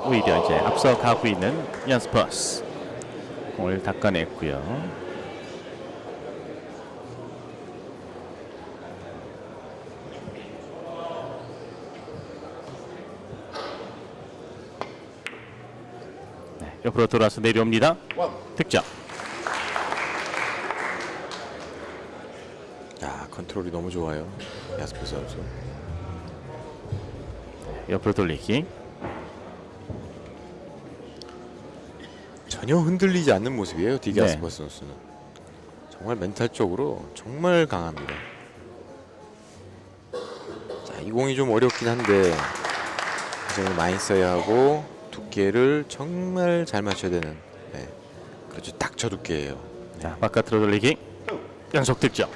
오히려 이제 앞서 가고 있는 연스퍼스 공을 닦아냈고요. 네, 옆으로 돌아서 내려옵니다. 득점. 야 컨트롤이 너무 좋아요. 야스per 선수. 옆으로 돌리기. 전혀 흔들리지 않는 모습이에요. 디기 네. 선수는. 정말 멘탈적으로 정말 강합니다. 자, 이 공이 좀 어렵긴 한데 기정을 많이 써야 하고 두께를 정말 잘 맞춰야 되는. 네. 그렇죠. 딱 저 두께예요. 자, 바깥으로 돌리기. 연속 득점.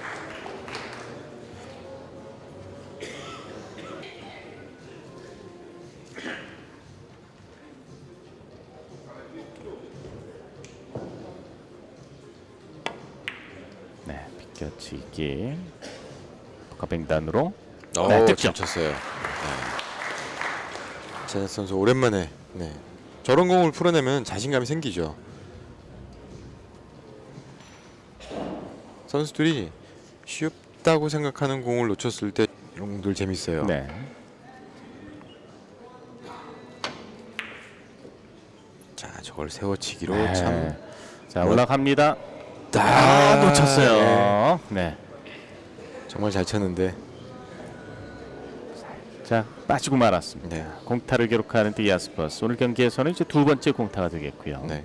네, 비껴치기. 복합횡단으로 어, 네, 네, 득점. 쳤어요. 네. 제네 선수 오랜만에 네. 저런 공을 풀어내면 자신감이 생기죠. 선수들이 쉽다고 생각하는 공을 놓쳤을 때 이런 공들 재밌어요. 네. 자, 저걸 세워치기로 네. 참 자, 올라갑니다. 아, 아, 놓쳤어요. 네. 정말 잘 쳤는데. 자, 빠지고 말았습니다. 네. 공타를 기록하는 디아스퍼스 오늘 경기에서는 이제 두 번째 공타가 되겠고요. 네.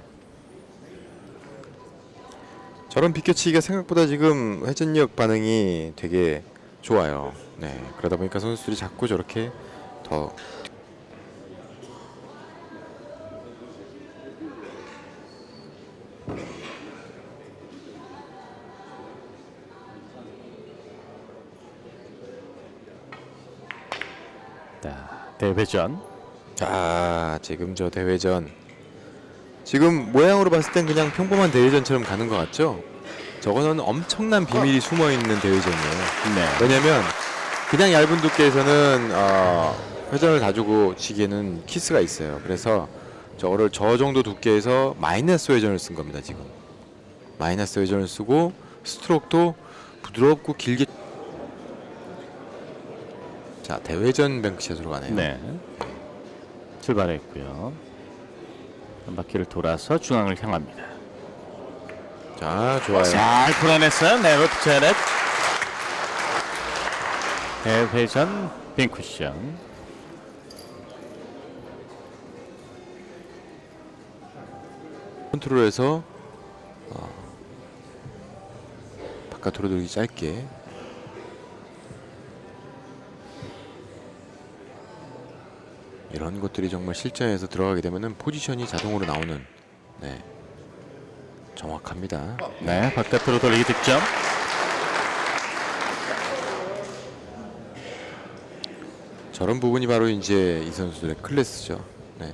저런 비껴치기가 생각보다 지금 회전력 반응이 되게 좋아요. 네. 그러다 보니까 선수들이 자꾸 저렇게 더 자, 대회전. 자, 지금 저 대회전 지금 모양으로 봤을 땐 그냥 평범한 대회전처럼 가는 것 같죠? 저거는 엄청난 비밀이 숨어 있는 대회전이에요. 네. 왜냐면 그냥 얇은 두께에서는 어, 회전을 다 주고 치기에는 키스가 있어요. 그래서 저거를 저 정도 두께에서 마이너스 회전을 쓴 겁니다. 지금 마이너스 회전을 쓰고 스트로크도 부드럽고 길게 자 대회전 뱅크샷으로 가네요. 네. 출발했고요. 한 바퀴를 돌아서 중앙을 향합니다. 자 좋아요. 잘 풀어냈어요. 네로 제렛. 대회전 빈쿠션. 컨트롤에서 어, 바깥으로 돌기 짧게 이런 것들이 정말 실전에서 들어가게 되면은 포지션이 자동으로 나오는 네 정확합니다. 네, 바깥으로 돌리기 득점. 저런 부분이 바로 이제 이 선수들의 클래스죠. 네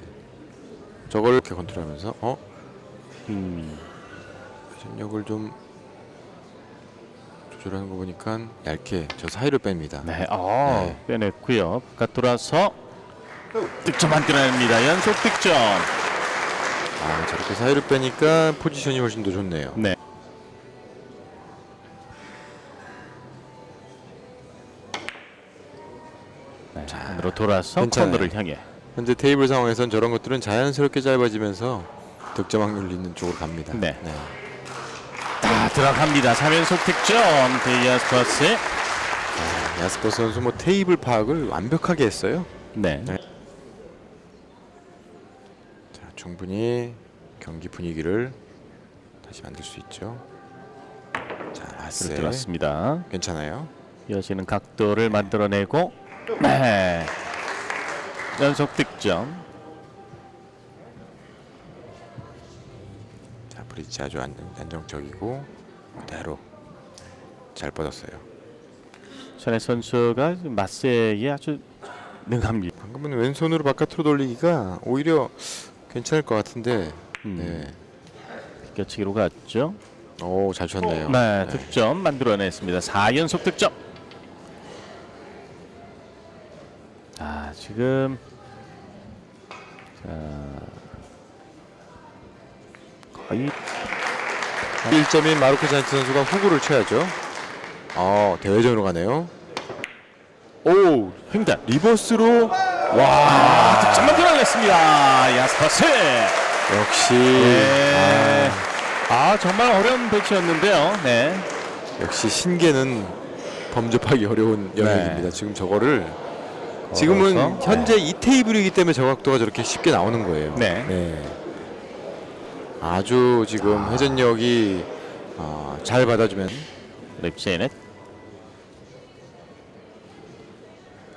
저걸 이렇게 컨트롤하면서 어 음, 전력을 좀 조절하는 거 보니까 얇게 저 사이를 뺍니다. 네, 어, 네. 빼냈고요. 바깥 돌아서 득점 만들어냅니다. 연속 득점. 아 저렇게 사이를 빼니까 포지션이 훨씬 더 좋네요. 네. 네, 자, 안으로 돌아서 괜찮아요. 코너를 향해. 현재 테이블 상황에선 저런 것들은 자연스럽게 짧아지면서 득점 확률 있는 쪽으로 갑니다. 네. 다 들어갑니다. 3연속 득점. 데이아스퍼스. 야스퍼 선수 뭐 테이블 파악을 완벽하게 했어요. 네. 네. 자, 충분히 경기 분위기를 다시 만들 수 있죠. 자, 라스 들어왔습니다. 괜찮아요. 이어지는 각도를 만들어내고 네. 연속 득점. 자, 브릿지 아주 안정, 안정적이고 그대로 잘 뻗었어요. 전에 선수가 마세에 아주 능합니다. 방금은 왼손으로 바깥으로 돌리기가 오히려 괜찮을 것 같은데. 음. 네. 비껴치기로 갔죠. 오, 잘 쳤네요. 네, 득점 만들어냈습니다. 4연속 득점. 아, 지금 거의 1점인 마르코 잔치 선수가 후구를 쳐야죠. 어, 대회전으로 가네요. 오, 횡단 리버스로 와. 득점만 들어냈습니다. 야스퍼스. 역시. 네. 아 정말 어려운 배치였는데요. 네. 아, 역시 신계는 범접하기 어려운 영역입니다. 지금 저거를 지금은 걸어서, 현재 이 테이블이기 때문에 저 각도가 저렇게 쉽게 나오는 거예요. 네. 아주 지금 회전력이 아, 잘 받아주면. 립체넷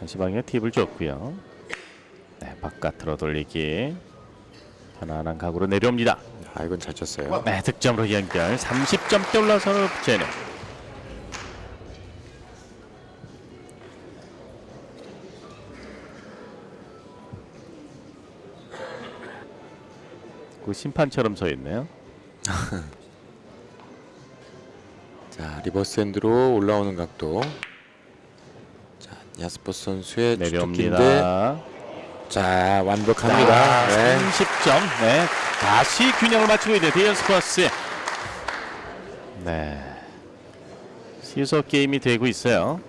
한시 방에 팁을 줬고요 네 바깥으로 돌리기. 편안한 각으로 내려옵니다. 아 이건 잘 쳤어요. 네 득점으로 연결. 30점대 올라서는 립체넷 그 심판처럼 서 있네요. 자 리버스 핸드로 올라오는 각도. 자 야스퍼스 선수의 주특기인데 내려옵니다 자 완벽합니다. 네. 30점. 네. 다시 균형을 맞추고 있는 디언스 버스. 네. 시소 게임이 되고 있어요.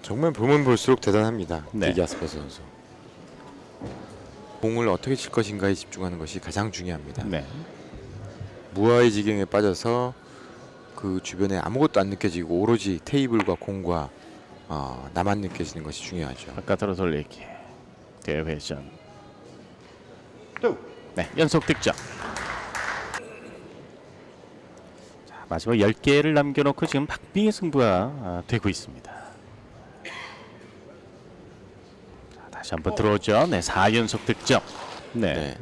정말 보면 볼수록 대단합니다. 네. 디기 야스퍼스 선수. 공을 어떻게 칠 것인가에 집중하는 것이 가장 중요합니다. 네. 무아의 지경에 빠져서 그 주변에 아무것도 안 느껴지고 오로지 테이블과 공과 어, 나만 느껴지는 것이 중요하죠. 바깥으로 돌리기. 대회전. 네. 연속 득점. 자, 마지막 10개를 남겨놓고 지금 박빙의 승부가 아, 되고 있습니다. 자, 다시 한번 들어오죠. 네. 4연속 득점. 네. 네.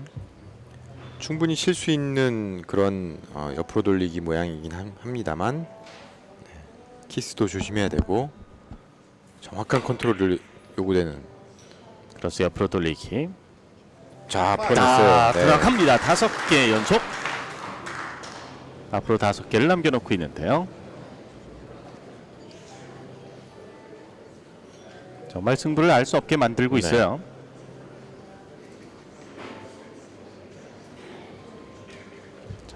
충분히 칠 수 있는 그런 어, 옆으로 돌리기 모양이긴 함- 합니다만 네. 키스도 조심해야 되고 정확한 컨트롤을 요구되는 크로스 옆으로 돌리기. 자 아, 풀어냈어요. 네. 들어갑니다. 다섯 개 연속. 앞으로 다섯 개를 남겨놓고 있는데요. 정말 승부를 알 수 없게 만들고 네. 있어요.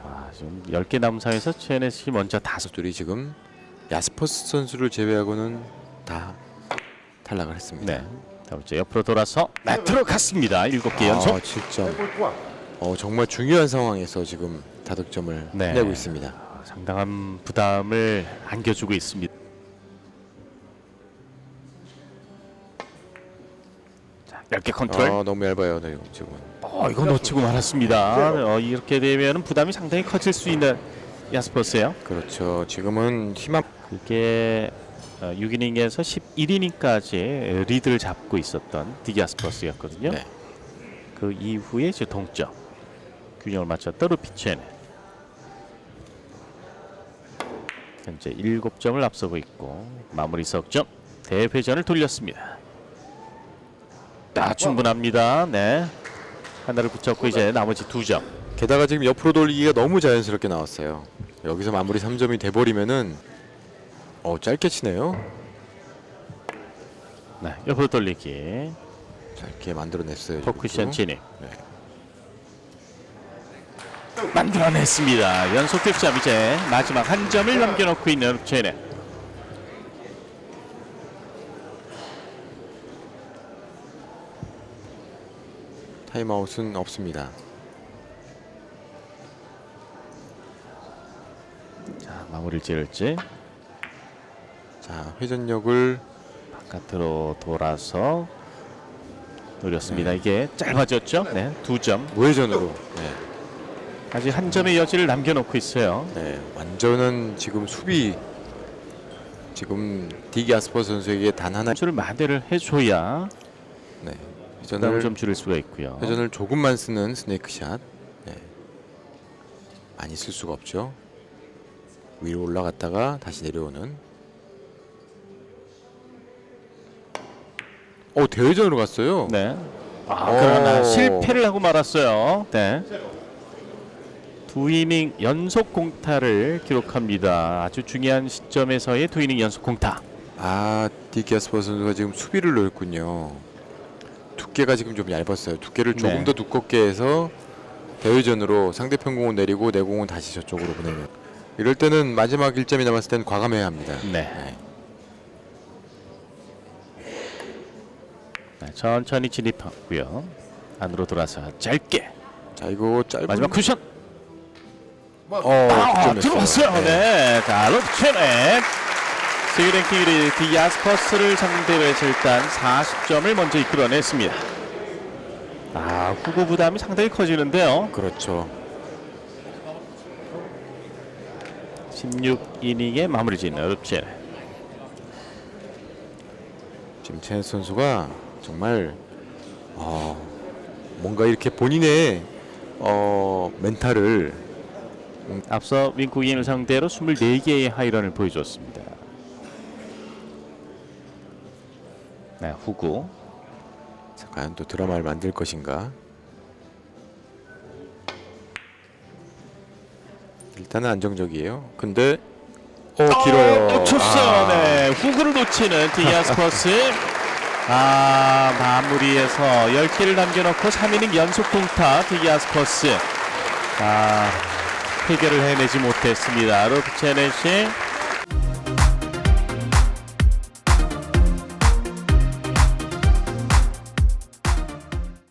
자, 지금 10개 남은 상에서 최네시 먼저 다섯 선수들이 지금 야스퍼스 선수를 제외하고는 다 탈락을 했습니다. 네. 자, 번째 옆으로 돌아서 네, 들어갔습니다. 일곱 개 연속. 아, 7점. 어, 정말 중요한 상황에서 지금 다득점을 네. 내고 있습니다. 아, 상당한 부담을 안겨주고 있습니다. 자, 10개 컨트롤. 아, 너무 얇아요, 네, 지금은. 어, 이거 놓치고 말았습니다. 어, 이렇게 되면 부담이 상당히 커질 수 있는 야스퍼스예요. 그렇죠. 지금은 힘합 이게 어, 6이닝에서 11이닝까지 리드를 잡고 있었던 디기아스퍼스였거든요. 네. 그 이후에 이제 동점 균형을 맞췄던 루피체네 현재 7점을 앞서고 있고 마무리 석점 대회전을 돌렸습니다. 아, 충분합니다. 네. 하나를 붙였고 이제 나머지 두 점. 게다가 지금 옆으로 돌리기가 너무 자연스럽게 나왔어요. 여기서 마무리 3점이 돼 버리면은 어, 짧게 치네요. 네, 옆으로 돌리기. 짧게 만들어 냈어요. 포쿠션 진입. 네. 만들어냈습니다. 연속 득점 이제 마지막 한 점을 남겨놓고 있는 제네. 타임아웃은 없습니다. 자 마무리를 지을지 자, 회전력을 바깥으로 돌아서 노렸습니다. 네. 이게 짧아졌죠? 네, 두 점. 무회전으로 네. 아직 한 점의 여지를 남겨놓고 있어요. 네, 완전한 지금 수비 지금 디기 아스퍼 선수에게 단 하나 점수를 마대를 해줘야 네, 회전을 좀 줄일 수가 있고요. 회전을 조금만 쓰는 스네이크 샷. 네. 많이 쓸 수가 없죠. 위로 올라갔다가 다시 내려오는. 어 대회전으로 갔어요. 네. 아, 오. 그러나 실패를 하고 말았어요. 네. 두 이닝 연속 공타를 기록합니다. 아주 중요한 시점에서의 두 이닝 연속 공타. 아 디키아스퍼 선수가 지금 수비를 넣었군요. 두께가 지금 좀 얇았어요. 두께를 조금 네. 더 두껍게 해서 대회전으로 상대편 공을 내리고 내 공은 다시 저쪽으로 보내는. 이럴 때는 마지막 1점이 남았을 때는 과감해야 합니다. 네. 네, 천천히 진입하고요. 안으로 돌아서 짧게 자 이거 짧은 마지막 쿠션. 어, 아, 득점했어요. 들어왔어요. 네. 네. 자, 럽체넷. 세계 랭킹 1위 디아스퍼스를 상대로 해서 일단 40점을 먼저 이끌어냈습니다. 아, 후보 부담이 상당히 커지는데요. 그렇죠. 16이닝에 마무리 짓는 럽체넷. 지금 체스 선수가 정말 어, 뭔가 이렇게 본인의 어, 멘탈을 앞서 윙쿠인을 상대로 24개의 하이런을 보여줬습니다. 네, 후구. 자, 과연 또 드라마를 만들 것인가? 일단은 안정적이에요. 근데 어 길어요. 놓쳤어요. 아, 네, 후구를 놓치는 디아스퍼스. 아, 마무리해서 10개를 남겨놓고 3이닝 연속 동타 디아스퍼스. 아, 해결을 해내지 못했습니다. 로브체넷이